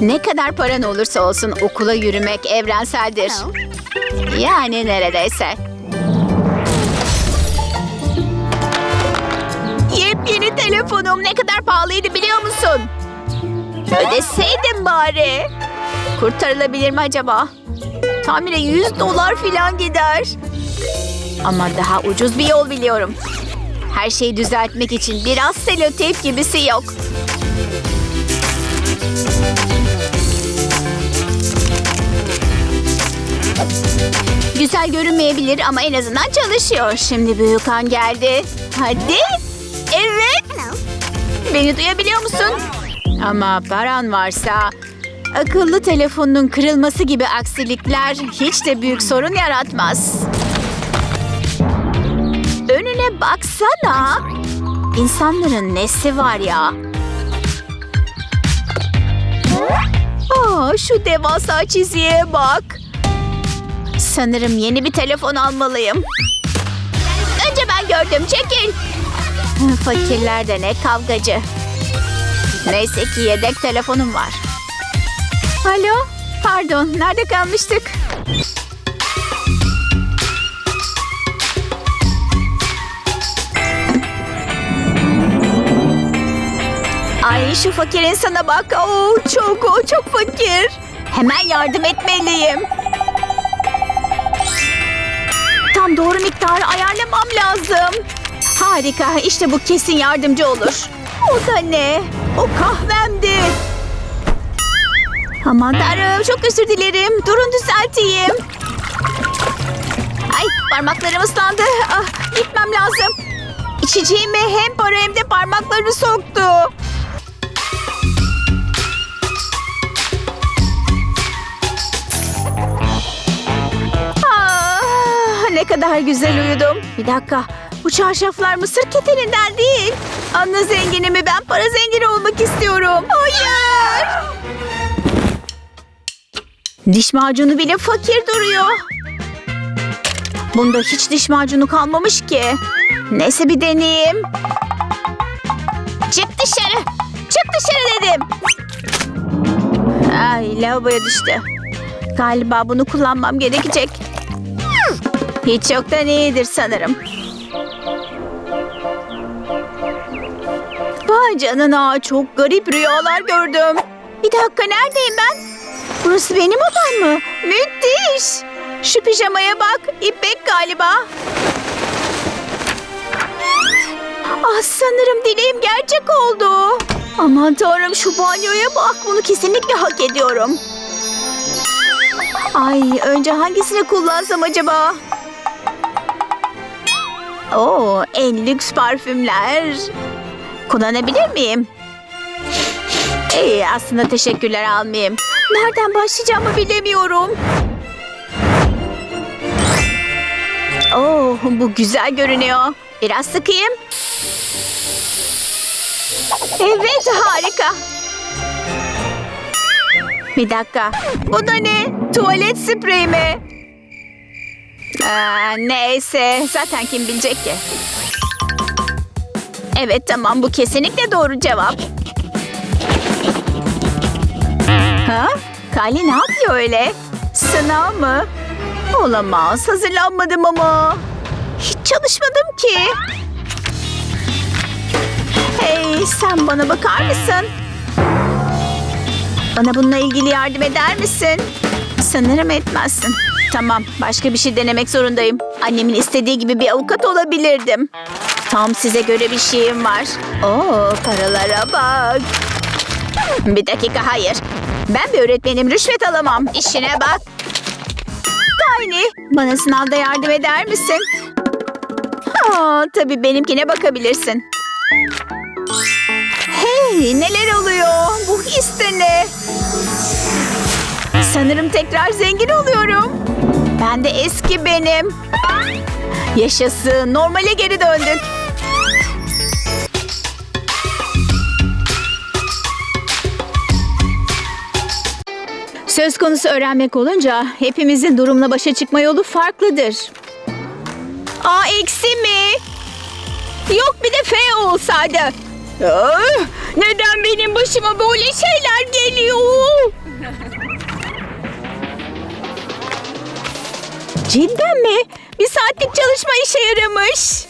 Ne kadar paran olursa olsun okula yürümek evrenseldir. Yani neredeyse. Yepyeni telefonum ne kadar pahalıydı biliyor musun? Ödeseydim bari. Kurtarılabilir mi acaba? Tamire 100 dolar falan gider. Ama daha ucuz bir yol biliyorum. Her şeyi düzeltmek için biraz seloteyp gibisi yok. Güzel görünmeyebilir ama en azından çalışıyor. Şimdi büyük an geldi. Hadi. Evet. Beni duyabiliyor musun? Ama paran varsa akıllı telefonun kırılması gibi aksilikler hiç de büyük sorun yaratmaz. Önüne baksana. İnsanların nesi var ya? Aa, şu devasa çiziye bak. Sanırım yeni bir telefon almalıyım. Önce ben gördüm. Çekil. Fakirler de ne kavgacı. Neyse ki yedek telefonum var. Alo, pardon. Nerede kalmıştık? Ay şu fakir insana bak. Oo, çok o çok fakir. Hemen yardım etmeliyim. Doğru miktarı ayarlamam lazım. Harika. işte bu kesin yardımcı olur. O da ne? O kahvemdi. Aman tanrım çok özür dilerim. Durun düzelteyim. Ay parmaklarım ıslandı. Ah, gitmem lazım. İçeceğime hem para hem de parmaklarını soktu. Kadar güzel uyudum. Bir dakika. Bu çarşaflar mısır keteninden değil. Anla zenginimi ben para zengini olmak istiyorum. Hayır. Diş macunu bile fakir duruyor. Bunda hiç diş macunu kalmamış ki. Neyse bir deneyeyim. Çık dışarı. Çık dışarı dedim. Ay lavaboya düştü. Galiba bunu kullanmam gerekecek. Hiç yoktan iyidir sanırım. Vay canına çok garip rüyalar gördüm. Bir dakika neredeyim ben? Burası benim odam mı? Müthiş. Şu pijamaya bak. İpek galiba. Ah sanırım dileğim gerçek oldu. Aman tanrım şu banyoya bak. Bunu kesinlikle hak ediyorum. Ay önce hangisini kullansam acaba? Oo en lüks parfümler. Kullanabilir miyim? İyi aslında teşekkürler almayayım. Nereden başlayacağımı bilemiyorum. Oo bu güzel görünüyor. Biraz sıkayım. Evet harika. Bir dakika. Bu da ne? Tuvalet spreyi mi? Ee, neyse. Zaten kim bilecek ki? Evet tamam bu kesinlikle doğru cevap. Ha? Kali ne yapıyor öyle? Sınav mı? Olamaz. Hazırlanmadım ama. Hiç çalışmadım ki. Hey sen bana bakar mısın? Bana bununla ilgili yardım eder misin? Sanırım etmezsin. Tamam, başka bir şey denemek zorundayım. Annemin istediği gibi bir avukat olabilirdim. Tam size göre bir şeyim var. Oo, paralara bak. Bir dakika, hayır. Ben bir öğretmenim, rüşvet alamam. İşine bak. Tiny, bana sınavda yardım eder misin? Aa, tabii benimkine bakabilirsin. Hey, neler oluyor? Bu his de ne? Sanırım tekrar zengin oluyorum. Ben de eski benim. Yaşasın. Normale geri döndük. Söz konusu öğrenmek olunca hepimizin durumla başa çıkma yolu farklıdır. A eksi mi? Yok bir de F olsaydı. Ah, neden benim başıma böyle şeyler geliyor? Cidden mi? Bir saatlik çalışma işe yaramış.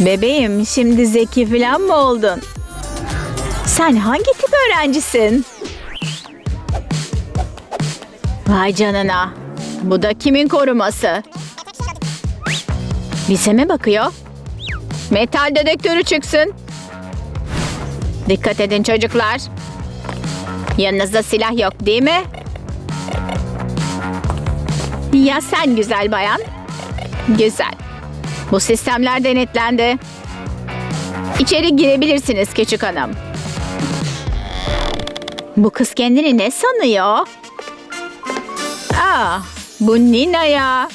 Bebeğim şimdi zeki falan mı oldun? Sen hangi tip öğrencisin? Vay canına. Bu da kimin koruması? Bize mi bakıyor? Metal dedektörü çıksın. Dikkat edin çocuklar. Yanınızda silah yok değil mi? Ya sen güzel bayan? Güzel. Bu sistemler denetlendi. İçeri girebilirsiniz küçük hanım. Bu kız kendini ne sanıyor? Aa, bu Nina ya.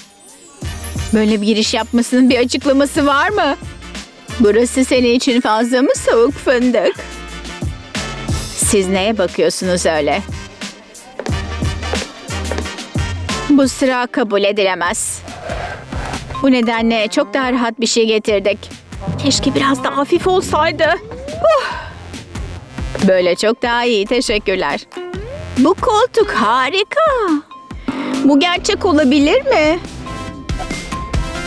Böyle bir giriş yapmasının bir açıklaması var mı? Burası senin için fazla mı soğuk fındık? Siz neye bakıyorsunuz öyle? Bu sıra kabul edilemez. Bu nedenle çok daha rahat bir şey getirdik. Keşke biraz daha hafif olsaydı. Huh. Böyle çok daha iyi, teşekkürler. Bu koltuk harika. Bu gerçek olabilir mi?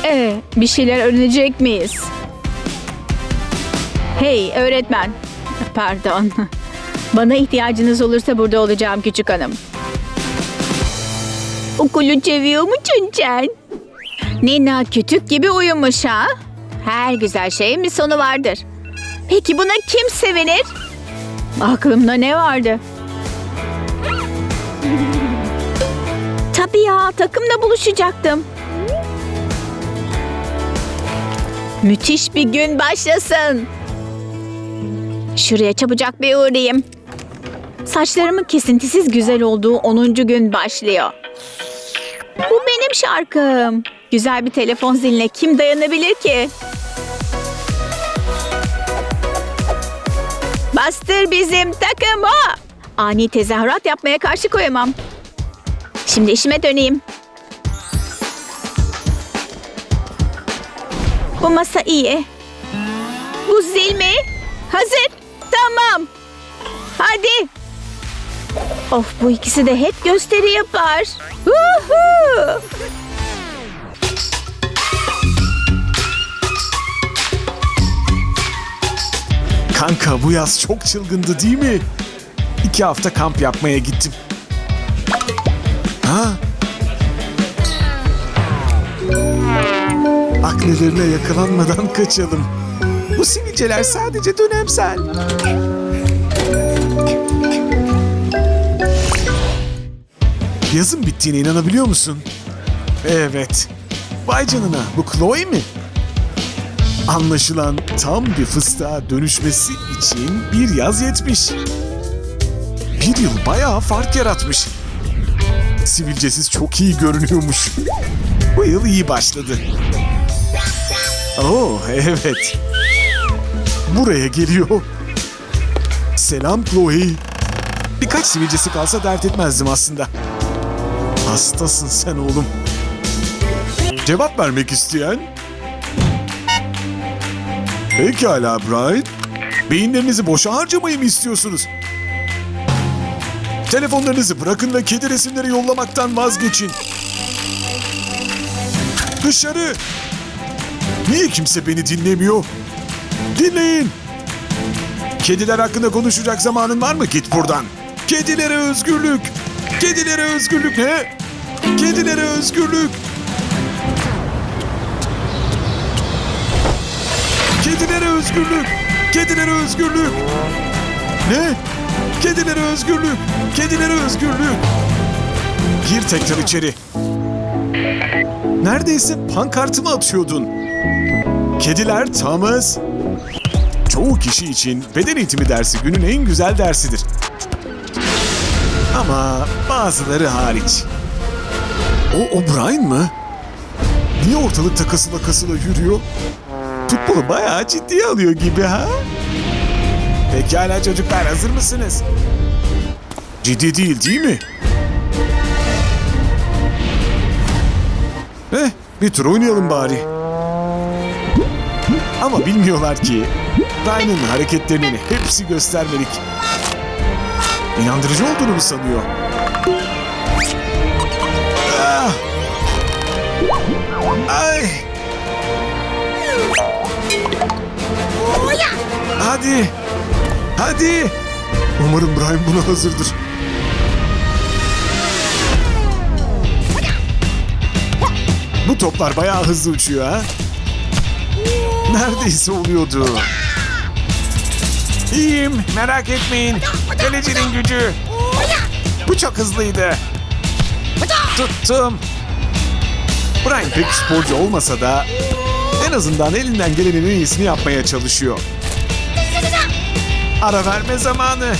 Ee, bir şeyler öğrenecek miyiz? Hey öğretmen. Pardon. Bana ihtiyacınız olursa burada olacağım küçük hanım. Okulu seviyor musun sen? Nina kütük gibi uyumuş ha? Her güzel şeyin bir sonu vardır. Peki buna kim sevinir? Aklımda ne vardı? Tabii ya takımla buluşacaktım. Müthiş bir gün başlasın. Şuraya çabucak bir uğrayayım. Saçlarımın kesintisiz güzel olduğu 10. gün başlıyor. Bu benim şarkım. Güzel bir telefon ziline kim dayanabilir ki? Bastır bizim takımı. Ani tezahürat yapmaya karşı koyamam. Şimdi işime döneyim. Bu masa iyi. Bu zil mi? Hazır. Tamam. Hadi. Of bu ikisi de hep gösteri yapar. Uhu! Kanka bu yaz çok çılgındı değil mi? İki hafta kamp yapmaya gittim. Ha? Aknelerine yakalanmadan kaçalım. Bu sivilceler sadece dönemsel. Yazın bittiğine inanabiliyor musun? Evet. Vay canına bu Chloe mi? Anlaşılan tam bir fıstığa dönüşmesi için bir yaz yetmiş. Bir yıl bayağı fark yaratmış. Sivilcesiz çok iyi görünüyormuş. Bu yıl iyi başladı. Oo evet. Buraya geliyor. Selam Chloe. Birkaç sivilcesi kalsa dert etmezdim aslında. Hastasın sen oğlum. Cevap vermek isteyen? Pekala Brian. Beyinlerinizi boşa harcamayı mı istiyorsunuz? Telefonlarınızı bırakın ve kedi resimleri yollamaktan vazgeçin. Dışarı! Niye kimse beni dinlemiyor? Dinleyin! Kediler hakkında konuşacak zamanın var mı? Git buradan. Kedilere özgürlük! Kedilere özgürlük ne? Kedilere özgürlük! Kedilere özgürlük! Kedilere özgürlük! Ne? Kedilere özgürlük! Kedilere özgürlük! Gir tekrar içeri. Neredeyse pankartımı atıyordun. Kediler Thomas. Çoğu kişi için beden eğitimi dersi günün en güzel dersidir. Ama bazıları hariç. O O'Brien mı? Niye ortalıkta kasıla kasıla yürüyor? Futbolu bayağı ciddiye alıyor gibi ha? Pekala çocuklar hazır mısınız? Ciddi değil değil mi? Eh bir tur oynayalım bari. Ama bilmiyorlar ki Ryan'ın hareketlerinin hepsi göstermelik. İnandırıcı olduğunu mu sanıyor? Ay. Hadi. Hadi. Umarım Brian buna hazırdır. Bu toplar bayağı hızlı uçuyor ha. Neredeyse oluyordu. İyiyim, merak etmeyin. Kalecinin gücü. Bu çok hızlıydı. Tuttum. Brian pek sporcu olmasa da en azından elinden gelenin en iyisini yapmaya çalışıyor. Ara verme zamanı.